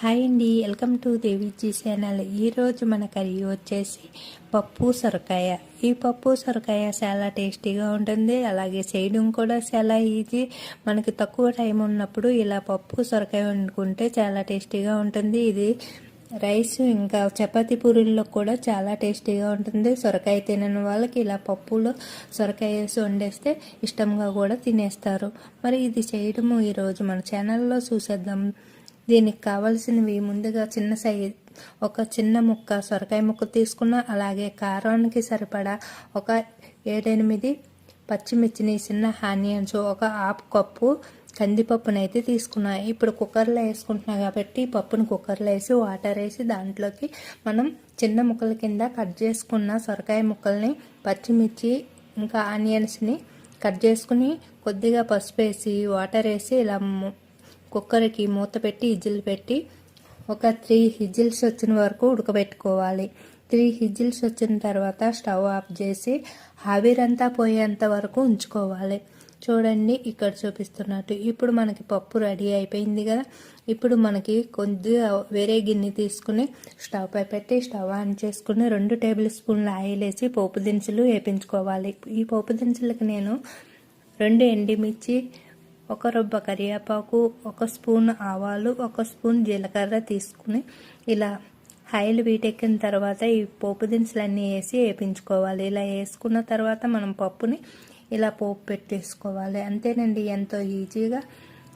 Hi అండి welcome to Deviji channel. ఈరోజు మన కర్రీ వచ్చేసి పప్పు సొరకాయ. ఈ పప్పు సొరకాయ చాలా టేస్టీగా ఉంటుంది. అలాగే చేయడం కూడా చాలా ఈజీ. మనకి తక్కువ టైం ఉన్నప్పుడు ఇలా పప్పు సొరకాయ వండుకుంటే చాలా టేస్టీగా ఉంటుంది. ఇది రైస్ ఇంకా చపాతి పూరీల్లో కూడా చాలా టేస్టీగా ఉంటుంది. సొరకాయ తినని వాళ్ళకి ఇలా పప్పులో సొరకాయ వేసి వండేస్తే ఇష్టంగా కూడా తినేస్తారు. మరి ఇది చేయడము ఈరోజు మన ఛానల్లో చూసేద్దాం. దీనికి కావాల్సినవి ముందుగా చిన్న సైజ్ ఒక చిన్న ముక్క సొరకాయ ముక్క తీసుకున్న అలాగే కారానికి సరిపడా ఒక ఏడెనిమిది పచ్చిమిర్చిని చిన్న ఆనియన్స్ ఒక హాఫ్ కప్పు కందిపప్పునైతే తీసుకున్నా. ఇప్పుడు కుక్కర్లో వేసుకుంటున్నా కాబట్టి పప్పును కుక్కర్లో వేసి వాటర్ వేసి దాంట్లోకి మనం చిన్న ముక్కల కింద కట్ చేసుకున్న సొరకాయ ముక్కల్ని పచ్చిమిర్చి ఇంకా ఆనియన్స్ని కట్ చేసుకుని కొద్దిగా పసుపు వేసి వాటర్ వేసి ఇలా కుక్కర్కి మూత పెట్టి ఇజ్జిల్ పెట్టి ఒక త్రీ హిజిల్స్ వచ్చిన వరకు ఉడకబెట్టుకోవాలి. త్రీ హిజిల్స్ వచ్చిన తర్వాత స్టవ్ ఆఫ్ చేసి ఆవిరంతా పోయేంత వరకు ఉంచుకోవాలి. చూడండి ఇక్కడ చూపిస్తున్నట్టు. ఇప్పుడు మనకి పప్పు రెడీ అయిపోయింది కదా. ఇప్పుడు మనకి కొద్దిగా వేరే గిన్నె తీసుకుని స్టవ్ పై పెట్టి స్టవ్ ఆన్ చేసుకుని రెండు టేబుల్ స్పూన్ల ఆయిల్ వేసి పోపు దినుసులు వేపించుకోవాలి. ఈ పోపు దినుసులకు నేను రెండు ఎండిమిర్చి ఒక రొబ్బ కరివేపాకు ఒక స్పూన్ ఆవాలు ఒక స్పూన్ జీలకర్ర తీసుకుని ఇలా హైలు వీటెక్కిన తర్వాత ఈ పోపు దినుసులన్నీ వేసి వేపించుకోవాలి. ఇలా వేసుకున్న తర్వాత మనం పప్పుని ఇలా పోపు పెట్టేసుకోవాలి. అంతేనండి ఎంతో ఈజీగా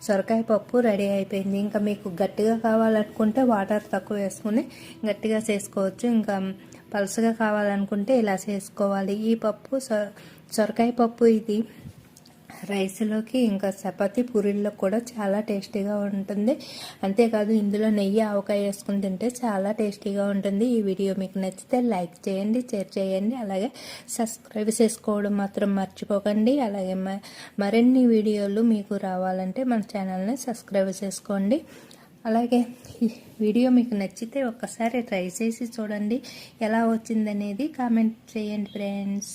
సొరకాయ పప్పు రెడీ అయిపోయింది. ఇంకా మీకు గట్టిగా కావాలనుకుంటే వాటర్ తక్కువ వేసుకుని గట్టిగా చేసుకోవచ్చు. ఇంకా పలుసగా కావాలనుకుంటే ఇలా చేసుకోవాలి. ఈ పప్పు సొరకాయ పప్పు ఇది రైస్లోకి ఇంకా చపాతి పూరీల్లో కూడా చాలా టేస్టీగా ఉంటుంది. అంతేకాదు ఇందులో నెయ్యి ఆవకాయ వేసుకుని తింటే చాలా టేస్టీగా ఉంటుంది. ఈ వీడియో మీకు నచ్చితే లైక్ చేయండి షేర్ చేయండి. అలాగే సబ్స్క్రైబ్ చేసుకోవడం మాత్రం మర్చిపోకండి. అలాగే మరిన్ని వీడియోలు మీకు రావాలంటే మన ఛానల్ని సబ్స్క్రైబ్ చేసుకోండి. అలాగే వీడియో మీకు నచ్చితే ఒక్కసారి ట్రై చేసి చూడండి. ఎలా వచ్చిందనేది కామెంట్ చేయండి ఫ్రెండ్స్.